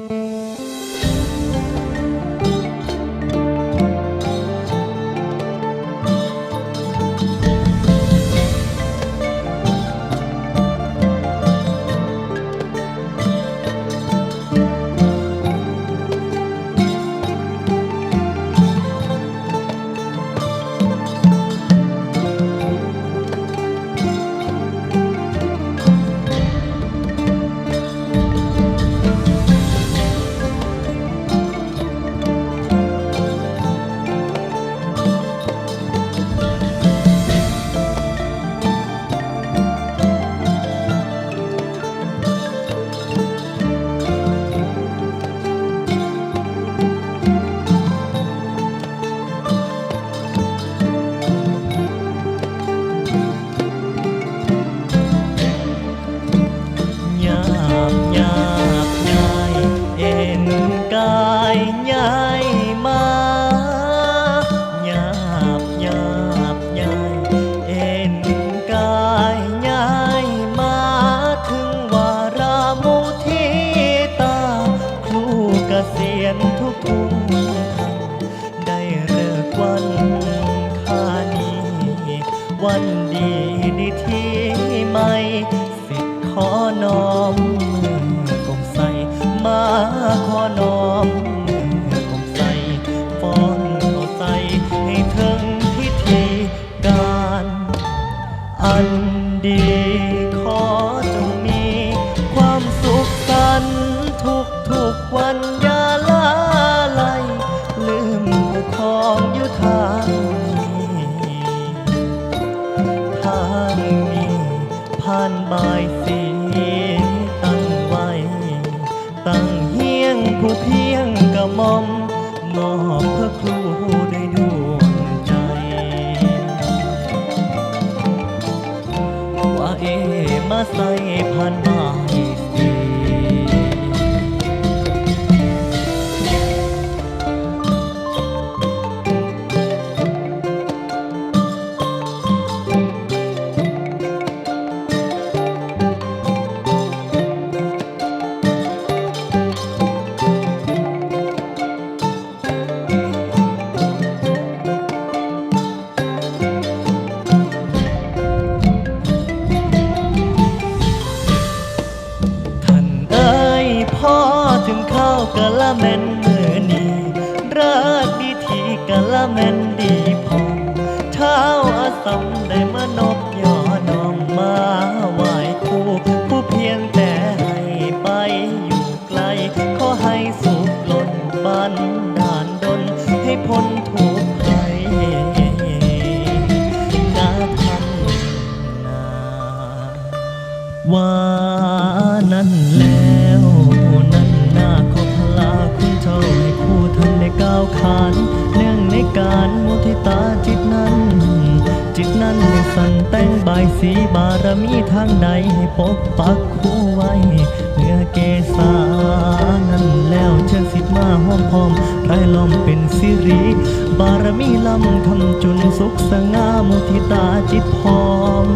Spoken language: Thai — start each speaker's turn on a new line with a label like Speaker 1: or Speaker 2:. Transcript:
Speaker 1: ห ขอน้อมมือกงใส่มาขอน้อมมือกงใส่ฟ้อนเข้าใส่ให้ถึงพิธีการ อันดีขอจงมี ความสุขสันทุกทุกวันอย่าลาไหลลืมผู้ครองอยู่ทางนี้ทางนี้ผ่านบาย มาใส่ผัน ละแม่นมือนี้รักดีทีกะละแม่นดีพอเท้าอาสมได้มานบย่อน้อมมาไหว้ครูผู้เพียงแต่ให้ไปอยู่ไกล ขอให้สุขล้นบันดาลดลให้พ้นทุกข์ภัยนาทันนาว่านั่นแล้วานเนื่องในการมุทิตาจิตนั้น จิตนั้นได้สั่นแต่งบายสีบารมีทางใดให้ปกปักคู่ไว้เนื้อเกษานั่นแล้วเชิญสิทธิ์มาห้อมพร้อมไรล้อมเป็นสิริ บารมีลำคำจุนสุขสง่ามุทิตาจิตพร้อม